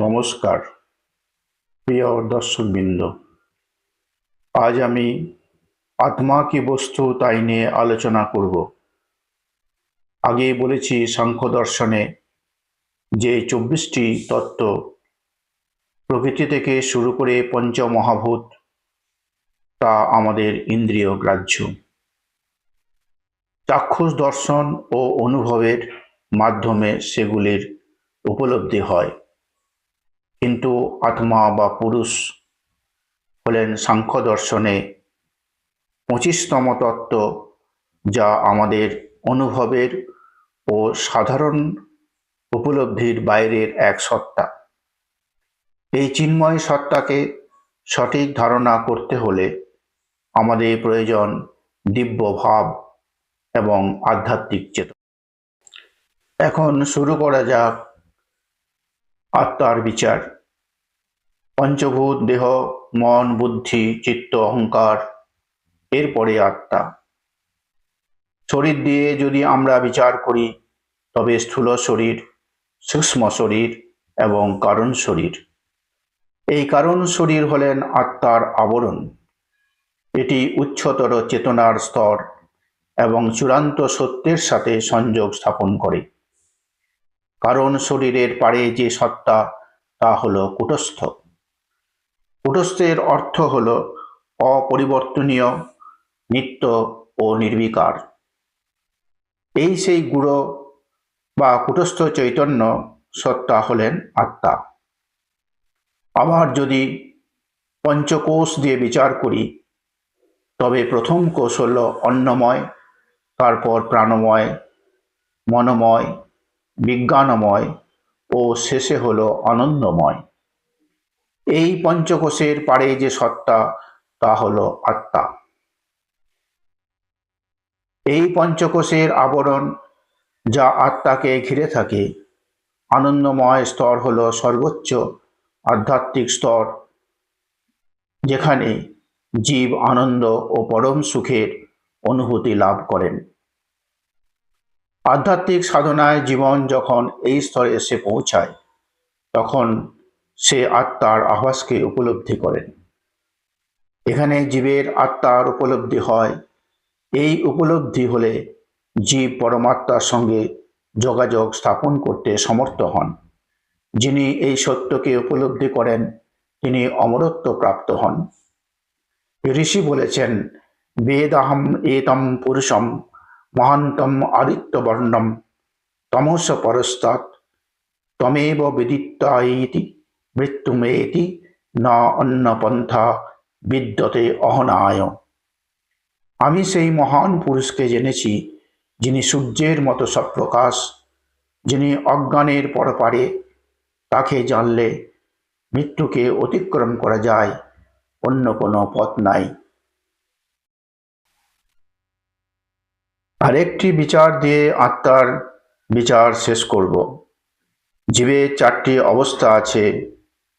নমস্কার, প্রিয় দর্শকবৃন্দ। আজ আমি আত্মা কি বস্তু তাই নিয়ে আলোচনা করব। আগেই বলেছি সাংখ্য দর্শনে যে চব্বিশটি তত্ত্ব প্রকৃতি থেকে শুরু করে পঞ্চমহাভূত, তা আমাদের ইন্দ্রিয় গ্রাহ্য। চাক্ষুষ দর্শন ও অনুভবের মাধ্যমে সেগুলির উপলব্ধি হয়। কিন্তু আত্মা বা পুরুষ হলেন সাংখ্য দর্শনে পঁচিশতম তত্ত্ব, যা আমাদের অনুভবের ও সাধারণ উপলব্ধির বাইরের এক সত্তা। এই চিন্ময় সত্তাকে সঠিক ধারণা করতে হলে আমাদের প্রয়োজন দিব্য ভাব এবং আধ্যাত্মিক চেতনা। এখন শুরু করা যাক আত্মার বিচার। পঞ্চভূত দেহ, মন, বুদ্ধি, চিত্ত, অহংকার, এরপরে আত্মা। শরীর দিয়ে যদি আমরা বিচার করি, তবে স্থূল শরীর, সূক্ষ্ম শরীর এবং কারণ শরীর। এই কারণ শরীর হলেন আত্মার আবরণ। এটি উচ্চতর চেতনার স্তর এবং চূড়ান্ত সত্যের সাথে সংযোগ স্থাপন করে। কারণ শরীরের পারে যে সত্তা, তা হল কুটস্থ। কুটস্থের অর্থ হল অপরিবর্তনীয়, নিত্য ও নির্বিকার। এই সেই গুড়ো বা কুটস্থ চৈতন্য সত্তা হলেন আত্মা। আবার যদি পঞ্চকোষ দিয়ে বিচার করি, তবে প্রথম কোষ হল অন্নময়, তারপর প্রাণময়, মনময় বিজ্ঞানময় ও শেষে হল আনন্দময়। এই পঞ্চকোষের পারে যে সত্তা, তা হল আত্মা। এই পঞ্চকোষের আবরণ যা আত্মাকে ঘিরে থাকে, আনন্দময় স্তর হল সর্বোচ্চ আধ্যাত্মিক স্তর, যেখানে জীব আনন্দ ও পরম সুখের অনুভূতি লাভ করেন। আধ্যাত্মিক সাধনায় জীবন যখন এই স্তরে এসে পৌঁছায়, তখন সে আত্মার আভাসকে উপলব্ধি করেন। এখানে জীবের আত্মার উপলব্ধি হয়। এই উপলব্ধি হলে জীব পরমাত্মার সঙ্গে যোগাযোগ স্থাপন করতে সমর্থ হন। যিনি এই সত্যকে উপলব্ধি করেন, তিনি অমরত্ব প্রাপ্ত হন। ঋষি বলেছেন, বেদাহম এতম পুরুষম মহান্তম আদিত্যবর্ণম। তমস পরস্তাৎ, তমেব বিদিত্তাইতি মৃত্যুমেতি, না অন্য পন্থা, বিদ্যতে অহনায়। আমি সেই মহান পুরুষকে জেনেছি, যিনি সূর্যের মতো সপ্রকাশ, যিনি অজ্ঞানের পরপারে, তাকে জানলে মৃত্যুকে অতিক্রম করা যায়, অন্য কোনো পথ নাই। আরেকটি বিচার দিয়ে আত্মার বিচার শেষ করব। জীবে চারটি অবস্থা আছে,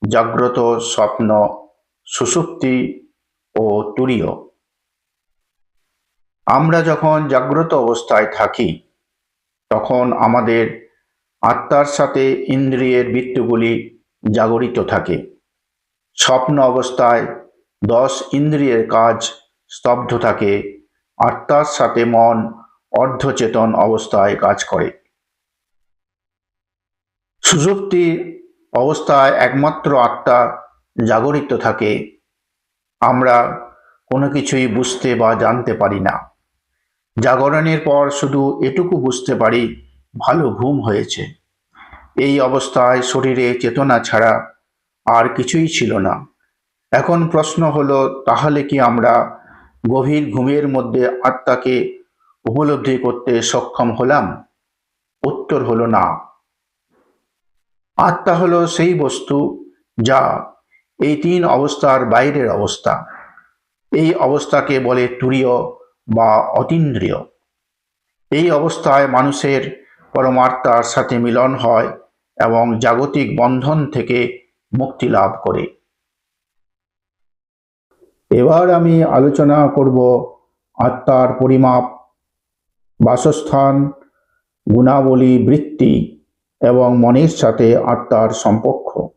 জাগ্রত স্বপ্ন, সুষুপ্তি ও তুরীয়। আমরা যখন জাগ্রত অবস্থায় থাকি, তখন আমাদের আত্মার সাথে ইন্দ্রিয়ের বৃত্তগুলি জাগরিত থাকে। স্বপ্ন অবস্থায় দশ ইন্দ্রিয়ের কাজ স্তব্ধ থাকে, আত্মার সাথে মন অর্ধচেতন অবস্থায় কাজ করে। সুষুপ্তি অবস্থায় একমাত্র আত্মা জাগরিত থাকে, আমরা কোনো কিছুই বুঝতে বা জানতে পারি না। জাগরণের পর শুধু এটুকু বুঝতে পারি, ভালো ঘুম হয়েছে। এই অবস্থায় শরীরে চেতনা ছাড়া আর কিছুই ছিল না। এখন প্রশ্ন হলো, তাহলে কি আমরা গভীর ঘুমের মধ্যে আত্মাকে উপলব্ধি করতে সক্ষম হলাম। উত্তর হলো না। আত্মা হলো সেই বস্তু যা এই তিন অবস্থার বাইরের অবস্থা। এই অবস্থাকে বলে তুরীয় বা অতীন্দ্রিয়। এই অবস্থায় মানুষের পরমাত্মার সাথে মিলন হয় এবং জাগতিক বন্ধন থেকে মুক্তি লাভ করে। এবার আমি আলোচনা করব আত্মার পরিমাপ বাসস্থান, গুণাবলী বৃত্তি এবং মনের সাথে আত্মার সম্পর্ক।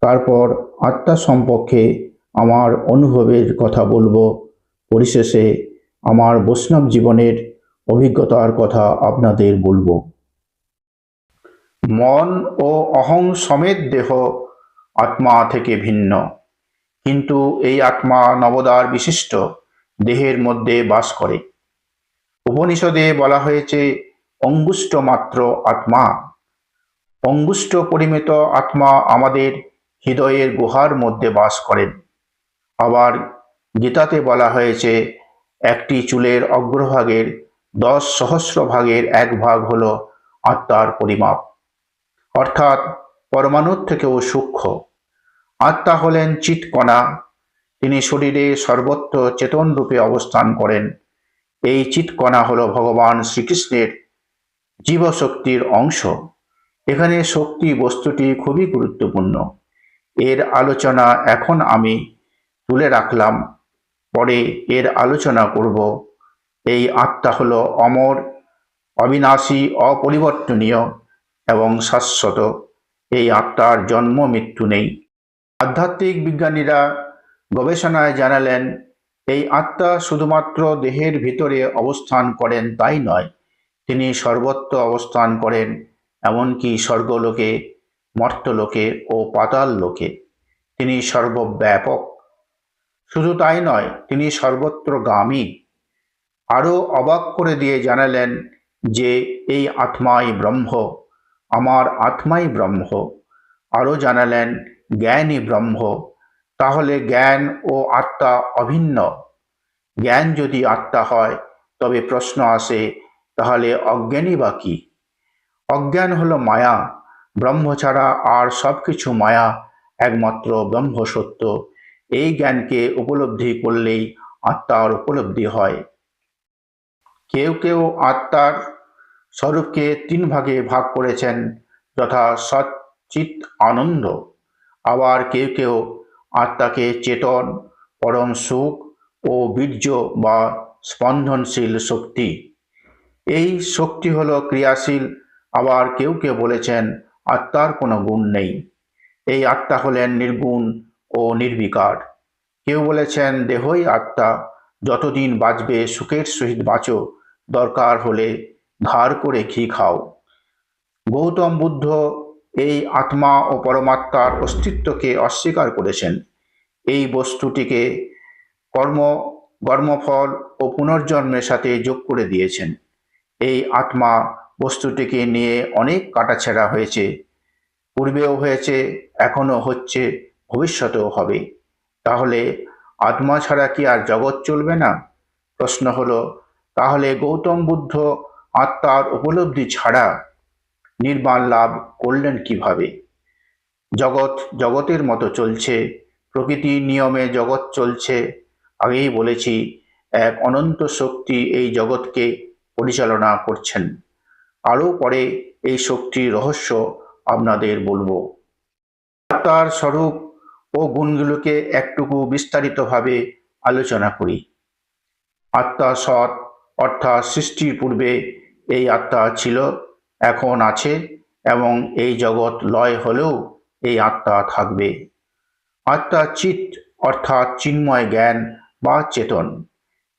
তারপর আত্মা সম্পর্কে আমার অনুভবের কথা বলব। পরিশেষে আমার বৈষ্ণব জীবনের অভিজ্ঞতার কথা আপনাদের বলব। মন ও অহং সমেত দেহ আত্মা থেকে ভিন্ন। কিন্তু এই আত্মা নবদার বিশিষ্ট, দেহের মধ্যে বাস করে। উপনিষদে বলা হয়েছে অঙ্গুষ্ট মাত্র আত্মা। অঙ্গুষ্ট পরিমিত আত্মা আমাদের হৃদয়ের গুহার মধ্যে বাস করেন। আবার গীতাতে বলা হয়েছে, একটি চুলের অগ্রভাগের দশ সহস্র ভাগের এক ভাগ হল আত্মার পরিমাপ। অর্থাৎ পরমাণুর থেকেও সূক্ষ্ম। আত্মা হলেন চিৎকণা। তিনি শরীরে সর্বত্র চেতন রূপে অবস্থান করেন। এই চিৎকণা হল ভগবান শ্রীকৃষ্ণের জীবশক্তির অংশ। এখানে শক্তি বস্তুটি খুবই গুরুত্বপূর্ণ। এর আলোচনা এখন আমি তুলে রাখলাম। পরে এর আলোচনা করব। এই আত্মা হল অমর, অবিনাশী, অপরিবর্তনীয় এবং শাশ্বত। এই আত্মার জন্ম মৃত্যু নেই। আধ্যাত্মিক বিজ্ঞানীরা গবেষণায় জানালেন এই আত্মা শুধুমাত্র দেহের ভিতরে অবস্থান করেন তাই নয়, তিনি সর্বত্র অবস্থান করেন, এমনকি স্বর্গলোকে, মর্তলোকে ও পাতাল লোকে তিনি সর্বব্যাপক। শুধু তাই নয়, তিনি সর্বত্র গামী আরও অবাক করে দিয়ে জানালেন যে, এই আত্মাই ব্রহ্ম, আমার আত্মাই ব্রহ্ম। আরও জানালেন জ্ঞানই ব্রহ্ম। তাহলে জ্ঞান ও আত্মা অভিন্ন। জ্ঞান যদি আত্মা হয়, তবে প্রশ্ন আসে, তাহলে অজ্ঞানী বা কি? অজ্ঞান হলো মায়া। ব্রহ্ম ছাড়া আর সব কিছু মায়া, একমাত্র ব্রহ্ম সত্য। এই জ্ঞানকে উপলব্ধি করলেই আত্মার উপলব্ধি হয়। কেউ কেউ আত্মার স্বরূপকে তিন ভাগে ভাগ করেছেন, যথা সচ্চিত আনন্দ। আবার কেউ কেউ আত্মাকে চেতন, পরম সুখ ও বীর্য বা স্পন্দনশীল শক্তি। এই শক্তি হলো ক্রিয়াশীল। আবার কেউ কেউ বলেছেন, আত্মার কোনো গুণ নেই। এই আত্মা হলেন নির্গুণ ও নির্বিকার। কেউ বলেছেন, দেহই আত্মা। যতদিন বাঁচবে, সুখের সহিত বাঁচো। দরকার হলে ধার করে ঘি খাও। গৌতম বুদ্ধ এই আত্মা ও পরমাত্মার অস্তিত্বকে অস্বীকার করেছেন। এই বস্তুটিকে কর্ম, কর্মফল ও পুনর্জন্মের সাথে যোগ করে দিয়েছেন। এই আত্মা বস্তুটিকে নিয়ে অনেক কাটাছেড়া হয়েছে। পূর্বেও হয়েছে, এখনও হচ্ছে, ভবিষ্যতেও হবে। তাহলে আত্মা ছাড়া কি আর জগৎ চলবে না? প্রশ্ন হলো, তাহলে গৌতম বুদ্ধ আত্মার উপলব্ধি ছাড়া নির্বাণ লাভ করলেন কীভাবে? জগৎ জগতের মতো চলছে প্রকৃতির নিয়মে জগৎ চলছে। আগেই বলেছি, এক অনন্ত শক্তি এই জগৎকে পরিচালনা করছেন। আরও পরে এই শক্তির রহস্য আপনাদের বলব। আত্মার স্বরূপ ও গুণগুলোকে একটুকু বিস্তারিতভাবে আলোচনা করি। আত্মা সৎ অর্থাৎ সৃষ্টির পূর্বে এই আত্মা ছিল এখন আছে এবং এই জগৎ লয় হলেও এই আত্মা থাকবে। আত্মা চিত অর্থাৎ চিন্ময় জ্ঞান বা চেতন।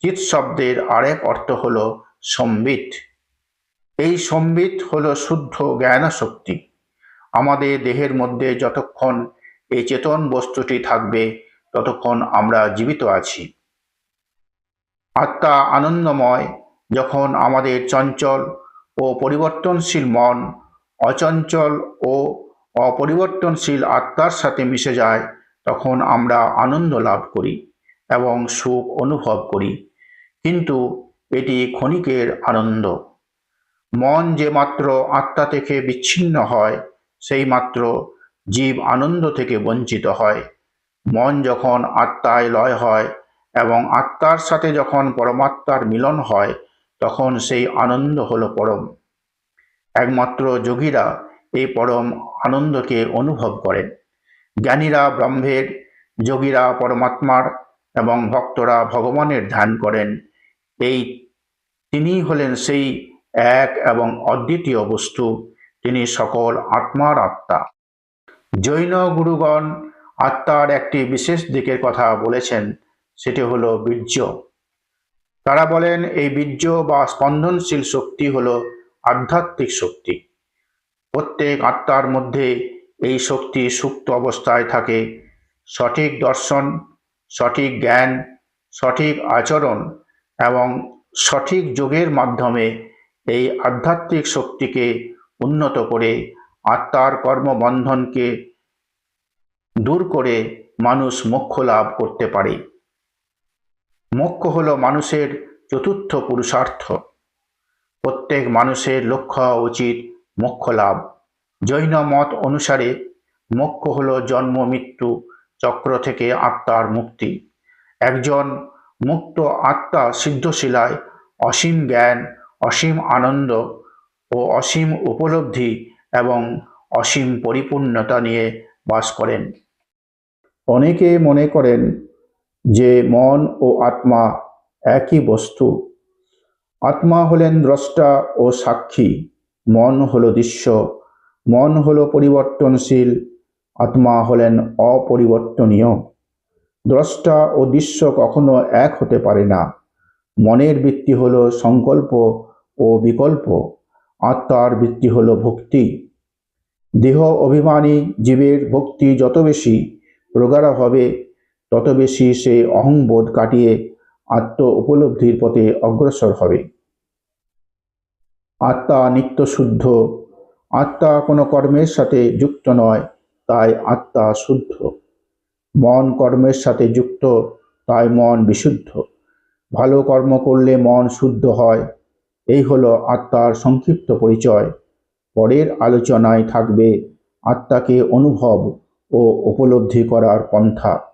চিত শব্দের আরেক অর্থ হল সম্বিত। এই সম্বিত হল শুদ্ধ জ্ঞান শক্তি আমাদের দেহের মধ্যে যতক্ষণ এই চেতন বস্তুটি থাকবে, ততক্ষণ আমরা জীবিত আছি। আত্মা আনন্দময় যখন আমাদের চঞ্চল ও পরিবর্তনশীল মন, অচঞ্চল ও অপরিবর্তনশীল আত্মার সাথে মিশে যায়, তখন আমরা আনন্দ লাভ করি এবং সুখ অনুভব করি। কিন্তু এটি ক্ষণিকের আনন্দ। মন যে মাত্র আত্মা থেকে বিচ্ছিন্ন হয়, সেই মাত্র জীব আনন্দ থেকে বঞ্চিত হয়। মন যখন আত্মায় লয় হয় এবং আত্মার সাথে যখন পরমাত্মার মিলন হয় তখন সেই আনন্দ হলো পরম। একমাত্র যোগীরা এই পরম আনন্দকে অনুভব করেন। জ্ঞানীরা ব্রহ্মের, যোগীরা পরমাত্মার এবং ভক্তরা ভগবানের ধ্যান করেন। এই তিনি হলেন সেই এক এবং অদ্বিতীয় বস্তু। তিনি সকল আত্মার আত্মা। জৈন গুরুগণ আত্মার একটি বিশেষ দিকের কথা বলেছেন, সেটি হলো বীর্য। তারা বলেন, এই বীর্য বা স্পন্দনশীল শক্তি হল আধ্যাত্মিক শক্তি। প্রত্যেক আত্মার মধ্যে এই শক্তি সুপ্ত অবস্থায় থাকে। সঠিক দর্শন, সঠিক জ্ঞান, সঠিক আচরণ এবং সঠিক যোগের মাধ্যমে এই আধ্যাত্মিক শক্তিকে উন্নত করে আত্মার কর্মবন্ধনকে দূর করে মানুষ মোক্ষ লাভ করতে পারে। মোক্ষ হল মানুষের চতুর্থ পুরুষার্থ। প্রত্যেক মানুষের লক্ষ্য হওয়া উচিত মোক্ষ লাভ। জৈন মত অনুসারে মোক্ষ হল জন্ম, মৃত্যু চক্র থেকে আত্মার মুক্তি। একজন মুক্ত আত্মা সিদ্ধশিলায় অসীম জ্ঞান, অসীম আনন্দ ও অসীম উপলব্ধি এবং অসীম পরিপূর্ণতা নিয়ে বাস করেন। অনেকে মনে করেন যে মন ও আত্মা একই বস্তু। আত্মা হলেন দ্রষ্টা ও সাক্ষী। মন হলো দৃশ্য, মন হলো পরিবর্তনশীল, আত্মা হলেন অপরিবর্তনীয়। দ্রষ্টা ও দৃশ্য কখনো এক হতে পারে না। মনের বৃত্তি হল সংকল্প ও বিকল্প, আত্মার বৃত্তি হল ভক্তি। দেহ অভিমানী, জীবের ভক্তি যত বেশি, প্রগাঢ় হবে তত বেশি সে অহংবোধ কাটিয়ে আত্ম উপলব্ধির পথে অগ্রসর হবে। আত্মা নিত্য শুদ্ধ। আত্মা কোনো কর্মের সাথে যুক্ত নয়, তাই আত্মা শুদ্ধ। মন কর্মের সাথে যুক্ত, তাই মন বিশুদ্ধ। ভালো কর্ম করলে মন শুদ্ধ হয়, এই হলো আত্মার সংক্ষিপ্ত পরিচয়। পরের আলোচনায় থাকবে আত্মাকে অনুভব ও উপলব্ধি করার পন্থা।